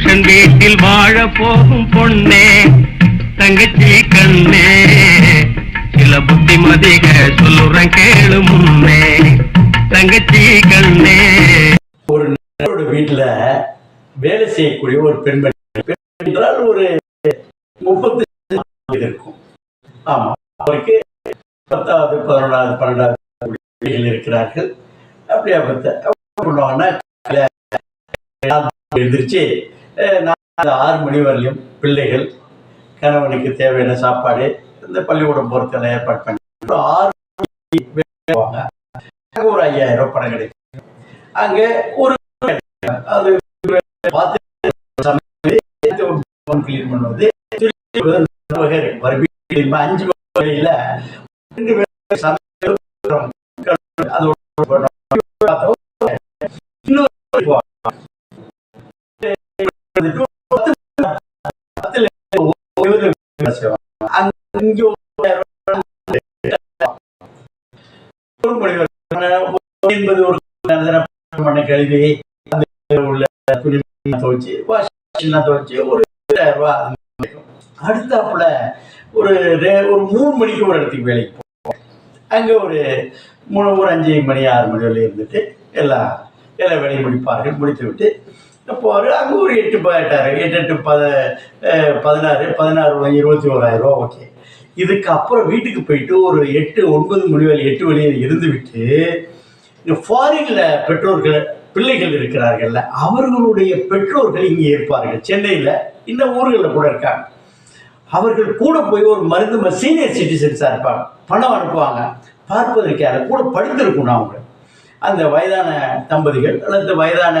புருஷன் வீட்டில் வாழ போகும் பொண்ணே தங்கச்சி கண்ணே. சில புத்திமதிக சொல்லுறேன் கேளு முன்னே தங்கச்சி கண்ணே. ஒரு நபரோட வீட்டுல வேலை செய்யக்கூடிய ஒரு பெண்மணி என்றால் ஒரு முப்பத்தி இருக்கும். ஆமா அவருக்கு பத்தாவது பதினொன்றாவது பன்னெண்டாவது இருக்கிறார்கள். அப்படியா பார்த்தா பண்ணுவாங்கன்னா எழுந்திரிச்சு நான் நாலு ஆறு மணி வரலையும் பிள்ளைகள் கணவனுக்கு தேவையான சாப்பாடு இந்த பள்ளிக்கூடம் போறதுல ஏற்பாடு பண்ணி ஒரு ஆறு மணிக்கு ஒரு ஐயாயிரம் ரூபாய் பணம் கிடைக்கும். அங்கே ஒரு அது பார்த்து கிளீன் பண்ணுவது திருப்பி அஞ்சு வகையில் ரெண்டு பேரும் சமையல் அது ஒரு பண்ணோம். இன்னொரு பத்து பத்துல இருபது வேலை செய்வாங்க. அங்க இங்க ஒரு மணி வரை என்பது ஒரு கழுவி உள்ள துணி வாஷிங்லாம் துவைச்சு ஒரு ரெண்டாயிரம் ரூபாய் அடுத்தாப்புல ஒரு ஒரு மூணு மணிக்கு ஒரு இடத்துக்கு வேலைக்கு போவோம் அங்கே ஒரு மூணு ஒரு அஞ்சு மணி ஆறு மணி வரை இருந்துட்டு எல்லாம் எல்லா வேலையும் முடிப்பார்கள் முடித்து விட்டு போகிற அங்கே ஒரு எட்டு ப- எட்டாயிரம் எட்டு எட்டு பத பதினாறு பதினாறு இருபத்தி ஓராயிரம் ரூபா ஓகே இதுக்கு அப்புறம் வீட்டுக்கு போயிட்டு ஒரு எட்டு ஒன்பது மணி வரை எட்டு வழியில் இருந்துவிட்டு இந்த ஃபாரின்ல பெற்றோர்கள் பிள்ளைகள் இருக்கிறார்கள்ல அவர்களுடைய பெற்றோர்கள் இங்கே இருப்பார்கள். சென்னையில் இந்த ஊர்களில் கூட இருக்காங்க. அவர்கள் கூட போய் ஒரு மருந்து சீனியர் சிட்டிசன்ஸாக இருப்பாங்க. பணம் அனுப்புவாங்க. பார்ப்பதற்கு யாரை கூட படித்திருக்கணும் அவங்க. அந்த வயதான தம்பதிகள் அல்லது வயதான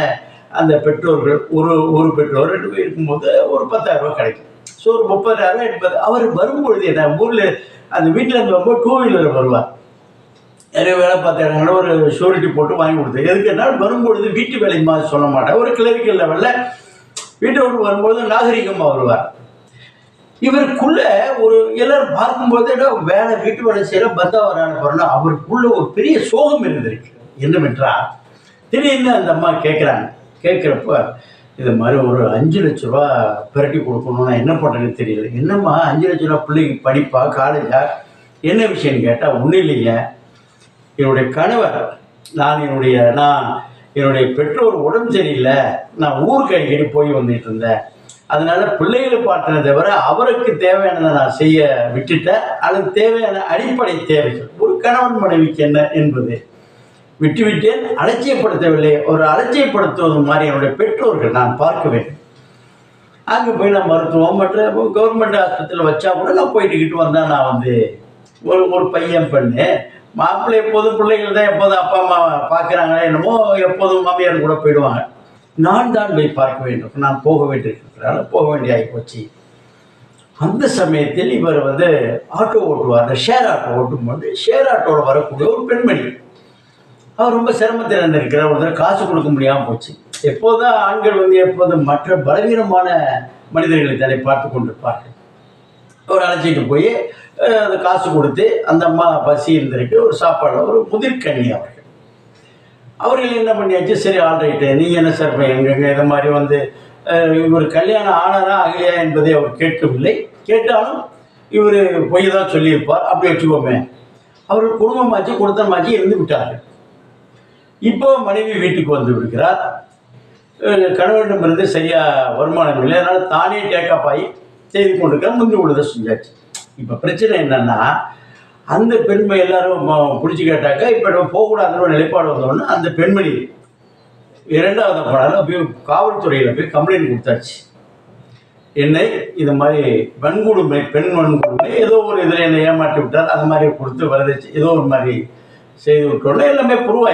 அந்த பெற்றோர்கள் ஒரு ஒரு பெற்றோர் ரெண்டு பேர் இருக்கும்போது ஒரு பத்தாயிரம் ரூபா கிடைக்கும். சோறு முப்பதாயிரம் எண்பது. அவர் வரும்பொழுது என்ன ஊரில் அந்த வீட்டில் இருந்து வரும்போது டூ வீலர் வருவார் நிறைய வேலை பார்த்தாங்கன்னா ஒரு ஷூரிட்டி போட்டு வாங்கி கொடுத்தேன் எதுக்குன்னா வரும்பொழுது வீட்டு வேலை மாதிரி சொல்ல மாட்டேன். ஒரு கிளரிக்கல் லெவலில் வீட்டை விட்டு வரும்போது நாகரிகமாக வருவார். இவருக்குள்ள ஒரு எல்லாரும் பார்க்கும்போது என்ன வேலை வீட்டு வேலை செய்யற பந்தா வரான போறோம்னா அவருக்குள்ள ஒரு பெரிய சோகம் இருந்திருக்கு. என்னவென்றால் திடீர்னு அந்த அம்மா கேட்குறாங்க. கேட்குறப்ப இது மாதிரி ஒரு அஞ்சு லட்ச ரூபா பிரட்டி கொடுக்கணும் நான் என்ன பண்ணுறேன்னு தெரியல. என்னம்மா அஞ்சு லட்ச ரூபா பிள்ளைக்கு படிப்பா காலேஜா? என்ன விஷயம்னு கேட்டால் ஒன்றும் இல்லைங்க. என்னுடைய கணவர் நான் என்னுடைய நான் என்னுடைய பெற்றோர் உடம்பு சரியில்லை. நான் ஊருக்கு அடிக்கடி போய் வந்துட்டு இருந்தேன். அதனால பிள்ளைகளை பார்த்தனை தவிர அவருக்கு தேவையானதை நான் செய்ய விட்டுட்டேன். அது தேவையான அடிப்படை தேவைகள். ஒரு கணவன் மனைவிக்கு என்ன என்பது? விட்டுவிட்டேன் அலட்சியப்படுத்தவில்லை. ஒரு அலட்சியப்படுத்துவது மாதிரி என்னுடைய பெற்றோர்கள் நான் பார்க்க வேண்டும். அங்கே போய் நான் மருத்துவம் மற்ற கவர்மெண்ட் ஆஸ்பத்திரியில் வச்சா கூட நான் போயிட்டுக்கிட்டு வந்தேன் நான் வந்து ஒரு ஒரு பையன் பெண்ணு. மாப்பிள்ளை எப்போதும் பிள்ளைகள் தான் எப்போதும் அப்பா அம்மா பார்க்குறாங்களே என்னமோ எப்போதும் மாமியார் கூட போயிடுவாங்க. நான் தான் போய் பார்க்க வேண்டும். நான் போக வேண்டியிருக்கிறதுனால போக வேண்டிய ஆகிப்போச்சு அந்த சமயத்தில் இவர் வந்து ஆட்டோ ஓட்டுவார். அந்த ஷேர் ஆட்டோ ஓட்டும்போது ஷேர் ஆட்டோவில் வரக்கூடிய ஒரு பெண்மணி. அவர் ரொம்ப சிரமத்தில் இருக்கிற ஒருத்தர் காசு கொடுக்க முடியாமல் போச்சு. எப்போதும் ஆண்கள் வந்து எப்போதும் மற்ற பலவீனமான மனிதர்களை தன்னை பார்த்து கொண்டிருப்பார்கள். அவர் அழைச்சிட்டு போய் அந்த காசு கொடுத்து அந்த அம்மா பசி இருந்திருக்கு. ஒரு சாப்பாடு ஒரு முதிர்கண்ணி அவர்கள். அவர்கள் என்ன பண்ணியாச்சு? சரி ஆல்ரைட்டு நீங்கள் என்ன சார் எங்கெங்க இது மாதிரி வந்து இவர் கல்யாணம் ஆனாரா ஆகலையா என்பதை அவர் கேட்கவில்லை. கேட்டாலும் இவர் பொய் தான் சொல்லியிருப்பார். அப்படி வச்சுக்கோமே. அவர் குடும்பமாச்சு கொடுத்தமாச்சு இருந்து விட்டார்கள். இப்போ மனைவி வீட்டுக்கு வந்து விடுகிறார். அஹ் கணவனிடமிருந்து சரியா வருமானம் இல்லை. அதனால தானே டேக்கப் ஆகி செய்து கொண்டிருக்க முந்தி உள்ளதை செஞ்சாச்சு. இப்போ பிரச்சனை என்னன்னா அந்த பெண்மை எல்லாரும் பிடிச்சி கேட்டாக்கா இப்போ நம்ம போகக்கூடாதுன்னு ஒரு நிலைப்பாடு வந்தோடனே அந்த பெண்மணி இரண்டாவது போனாலும் போய் காவல்துறையில் போய் கம்ப்ளைண்ட் கொடுத்தாச்சு. என்னை இது மாதிரி வன்கொடுமை பெண் வன்கொடுமை ஏதோ ஒரு இதில் என்னை ஏமாற்றி விட்டார். அந்த மாதிரி கொடுத்து வரதச்சு ஏதோ ஒரு மாதிரி செய்து விட்டோன்னே எல்லாமே ப்ரூவ்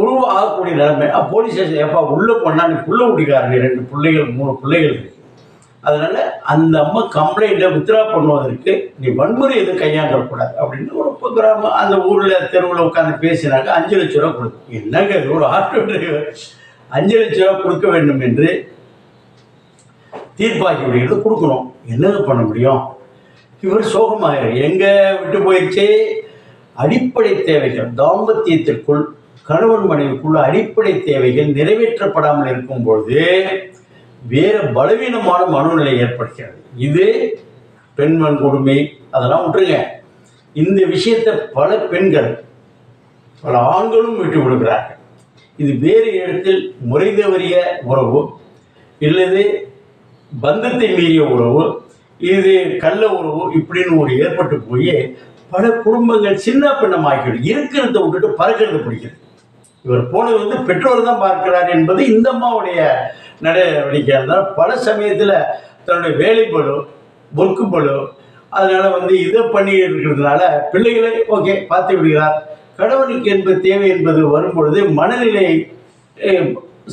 ஆயிடுச்சு நிலைமை. போலீஸ் ஸ்டேஷன் எப்பா உள்ளே பண்ணா நீ புள்ள குடிக்காரங்க ரெண்டு பிள்ளைகள் மூணு பிள்ளைகள். அதனால் அதனால அந்த அம்மா கம்ப்ளைண்ட்டை வித்ரா பண்ணுவதற்கு நீ வன்முறை எதுவும் கையாண்டக்கூடாது அப்படின்னு ஒரு கிராமம் அந்த ஊரில் தெருவில் உட்காந்து பேசினாங்க. அஞ்சு லட்ச ரூபா கொடுக்கும் என்னங்க இது? ஒரு ஆட்டோ டிரைவர் அஞ்சு லட்ச ரூபா கொடுக்க வேண்டும் என்று தீர்ப்பாக்கி விடுகிறது. கொடுக்கணும். என்னது பண்ண முடியும்? இவர் சோகமாக எங்கே விட்டு போயிடுச்சு? அடிப்படை தேவைகள். தாம்பத்தியத்திற்குள் கணவன் மனைவிக்குள்ள அடிப்படை தேவைகள் நிறைவேற்றப்படாமல் இருக்கும்பொழுது வேறு பலவீனமான மனநிலை ஏற்படுகிறது. இது பெண்மண் கொடுமை அதெல்லாம் விட்டுருங்க இந்த விஷயத்தை பல பெண்கள் பல ஆண்களும் விட்டு விடுகிறார்கள் இது வேறு இடத்தில் முறை தவறிய உறவு இல்லது பந்தத்தை மீறிய உறவு இது கள்ள உறவு இப்படின்னு ஒரு ஏற்பட்டு போய் பல குடும்பங்கள் சின்ன பின்னமாக்கிடும் இருக்கிறத விட்டுட்டு பறக்கிறது பிடிக்கிறது. இவர் போனது வந்து பெற்றோர் தான் பார்க்கிறார் என்பது இந்த அம்மாவுடைய நடவடிக்கை. இருந்தால் பல சமயத்தில் தன்னுடைய வேலை பளு ஒர்க்கு பலு அதனால வந்து இதை பண்ணி இருக்கிறதுனால பிள்ளைகளை ஓகே பார்த்து விடுகிறார். கணவனுக்கு என்பது தேவை என்பது வரும்பொழுது மனநிலை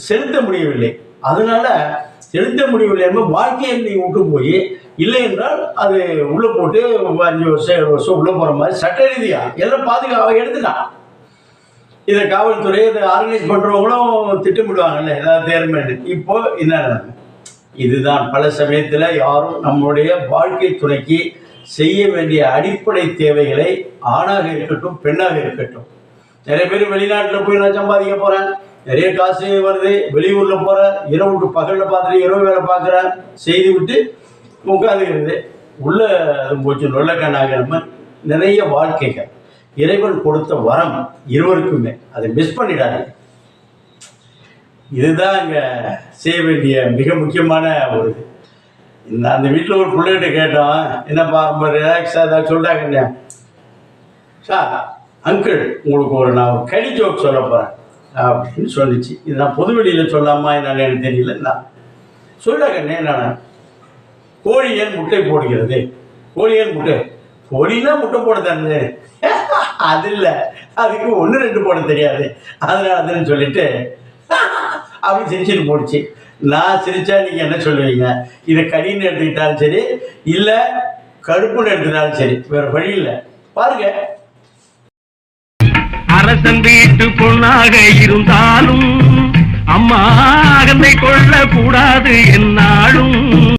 செலுத்த முடியவில்லை. அதனால செலுத்த முடியவில்லை என்பது வாழ்க்கையை நீ விட்டு போய் இல்லை என்றால் அது உள்ளே போட்டு அஞ்சு வருஷம் ஏழு வருஷம் உள்ளே போகிற மாதிரி சட்ட ரீதியாக எல்லாம் பாதுகாப்பாக எடுத்துட்டான் இதை காவல்துறை இதை ஆர்கனைஸ் பண்ணுறவங்களும் திட்டமிடுவாங்கல்ல ஏதாவது தேர்மெண்ட் இப்போ என்ன இதுதான் பல சமயத்தில் யாரும் நம்முடைய வாழ்க்கை துணைக்கு செய்ய வேண்டிய அடிப்படை தேவைகளை ஆணாக இருக்கட்டும் பெண்ணாக இருக்கட்டும். நிறைய பேர் வெளிநாட்டில் போய் நான் சம்பாதிக்க போகிறேன் நிறைய காசு வருது வெளியூரில் போகிறேன் இரவு விட்டு பகலில் பார்த்துட்டு இரவு வேலை பார்க்குறேன் செய்து விட்டு உட்காந்துக்கிறது உள்ள அது போச்சு நொல்லக்கண்ணாக நம்ம நிறைய வாழ்க்கைகள். இறைவன் கொடுத்த வரம் இருவருக்குமே. அதை மிஸ் பண்ணிடாதீங்க. இதுதான் இங்கே செய்ய வேண்டிய மிக முக்கியமான ஒரு இது. இந்த அந்த வீட்டில் ஒரு பிள்ளைகிட்ட கேட்டோம் என்னப்பா ரொம்ப ரிலாக்ஸாக ஏதாவது சொல்கிறாங்க சார் அங்கிள் உங்களுக்கு ஒரு நான் ஒரு கடி ஜோக் சொல்ல போகிறேன் அப்படின்னு சொல்லிச்சு. இது நான் பொது வெளியில் சொல்லாமா என்னன்னு எனக்கு தெரியல. நான் சொல்லுங்க என்னன்னா கோழி ஏன் முட்டை போடுகிறது? கோழி ஏன் முட்டை? கோழின்னா முட்டை போட அது இல்லை. அதுக்கு ஒன்று ரெண்டு போட தெரியாது. அதனால அதுன்னு சொல்லிட்டு அப்படி சிரிச்சுட்டு போடுச்சு. நான் சிரிச்சா நீங்கள் என்ன சொல்லுவீங்க? இதை கடின்னு எடுத்துக்கிட்டாலும் சரி இல்லை கருப்புன்னு எடுத்துட்டாலும் சரி வேற வழி இல்லை. பாருங்க. அரசன் வீட்டு பொண்ணாக இருந்தாலும் அம்மா அகந்தை கொள்ள கூடாது என்னாலும்.